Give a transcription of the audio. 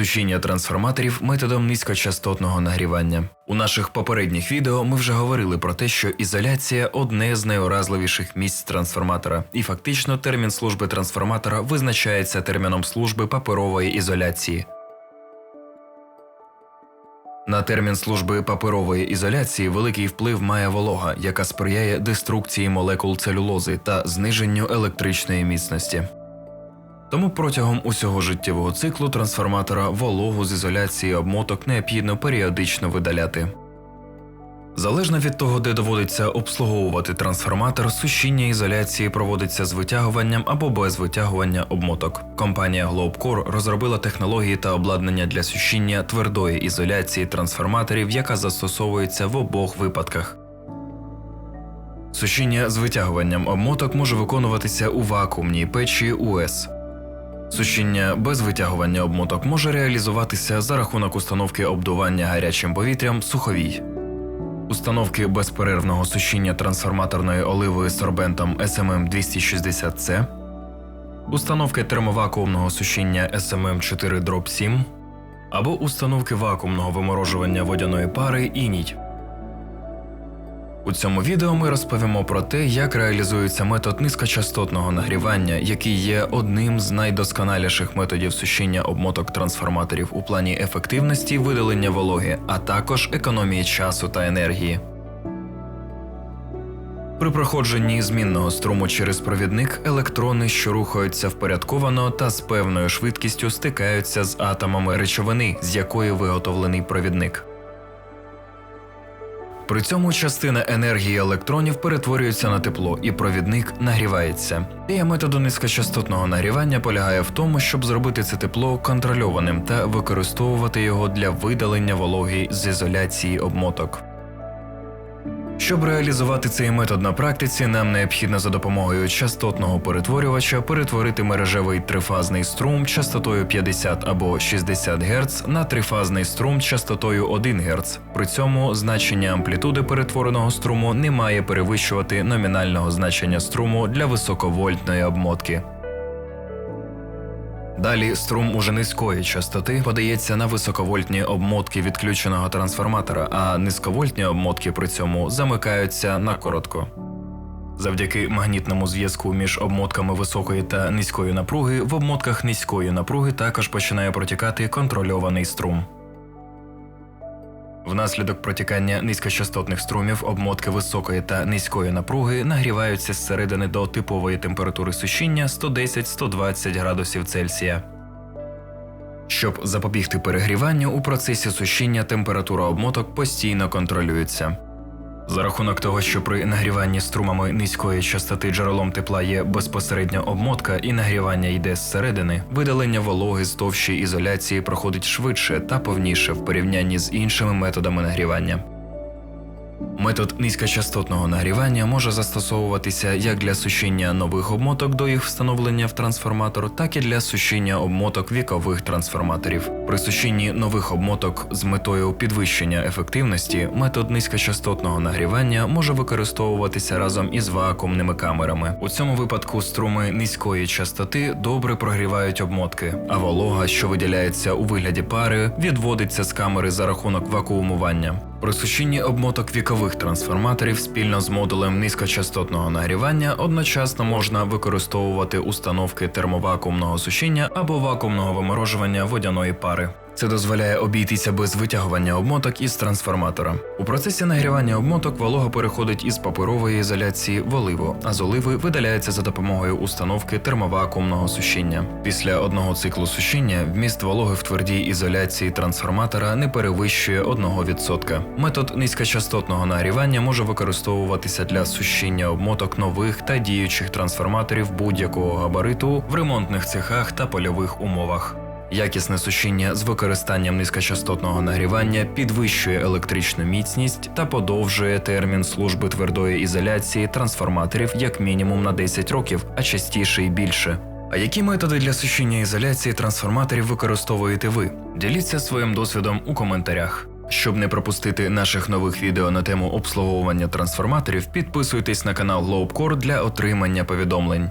Сушіння трансформаторів методом низькочастотного нагрівання. У наших попередніх відео ми вже говорили про те, що ізоляція одне з найуразливіших місць трансформатора, і фактично термін служби трансформатора визначається терміном служби паперової ізоляції. На термін служби паперової ізоляції великий вплив має волога, яка сприяє деструкції молекул целюлози та зниженню електричної міцності. Тому протягом усього життєвого циклу трансформатора вологу з ізоляції обмоток необхідно періодично видаляти. Залежно від того, де доводиться обслуговувати трансформатор, сушіння ізоляції проводиться з витягуванням або без витягування обмоток. Компанія Globcore розробила технології та обладнання для сушіння твердої ізоляції трансформаторів, яка застосовується в обох випадках. Сушіння з витягуванням обмоток може виконуватися у вакуумній печі УС. Сушіння без витягування обмоток може реалізуватися за рахунок установки обдування гарячим повітрям суховій. Установки безперервного сушіння трансформаторної оливи з сорбентом SMM 260C, установки термовакуумного сушіння SMM 4 7 або установки вакуумного виморожування водяної пари ініть. У цьому відео ми розповімо про те, як реалізується метод низькочастотного нагрівання, який є одним з найдосконаліших методів сушіння обмоток трансформаторів у плані ефективності видалення вологи, а також економії часу та енергії. При проходженні змінного струму через провідник електрони, що рухаються впорядковано та з певною швидкістю стикаються з атомами речовини, з якої виготовлений провідник. При цьому частина енергії електронів перетворюється на тепло, і провідник нагрівається. Ідея методу низькочастотного нагрівання полягає в тому, щоб зробити це тепло контрольованим та використовувати його для видалення вологи з ізоляції обмоток. Щоб реалізувати цей метод на практиці, нам необхідно за допомогою частотного перетворювача перетворити мережевий трифазний струм частотою 50 або 60 Гц на трифазний струм частотою 1 Гц. При цьому значення амплітуди перетвореного струму не має перевищувати номінального значення струму для високовольтної обмотки. Далі струм уже низької частоти подається на високовольтні обмотки відключеного трансформатора, а низьковольтні обмотки при цьому замикаються на коротко. Завдяки магнітному зв'язку між обмотками високої та низької напруги в обмотках низької напруги також починає протікати контрольований струм. Внаслідок протікання низькочастотних струмів обмотки високої та низької напруги нагріваються зсередини до типової температури сушіння 110-120 градусів Цельсія. Щоб запобігти перегріванню, у процесі сушіння температура обмоток постійно контролюється. За рахунок того, що при нагріванні струмами низької частоти джерелом тепла є безпосередньо обмотка і нагрівання йде зсередини, видалення вологи з товщі ізоляції проходить швидше та повніше в порівнянні з іншими методами нагрівання. Метод низькочастотного нагрівання може застосовуватися як для сушіння нових обмоток до їх встановлення в трансформатор, так і для сушіння обмоток вікових трансформаторів. При сушінні нових обмоток з метою підвищення ефективності метод низькочастотного нагрівання може використовуватися разом із вакуумними камерами. У цьому випадку струми низької частоти добре прогрівають обмотки, а волога, що виділяється у вигляді пари, відводиться з камери за рахунок вакуумування. При сушінні обмоток вікових трансформаторів спільно з модулем низькочастотного нагрівання одночасно можна використовувати установки термовакуумного сушіння або вакуумного виморожування водяної пари. Це дозволяє обійтися без витягування обмоток із трансформатора. У процесі нагрівання обмоток волога переходить із паперової ізоляції в оливу, а з оливи видаляється за допомогою установки термовакуумного сушіння. Після одного циклу сушіння вміст вологи в твердій ізоляції трансформатора не перевищує 1%. Метод низькочастотного нагрівання може використовуватися для сушіння обмоток нових та діючих трансформаторів будь-якого габариту в ремонтних цехах та польових умовах. Якісне сушіння з використанням низькочастотного нагрівання підвищує електричну міцність та подовжує термін служби твердої ізоляції трансформаторів як мінімум на 10 років, а частіше й більше. А які методи для сушіння ізоляції трансформаторів використовуєте ви? Діліться своїм досвідом у коментарях. Щоб не пропустити наших нових відео на тему обслуговування трансформаторів, підписуйтесь на канал Globcore для отримання повідомлень.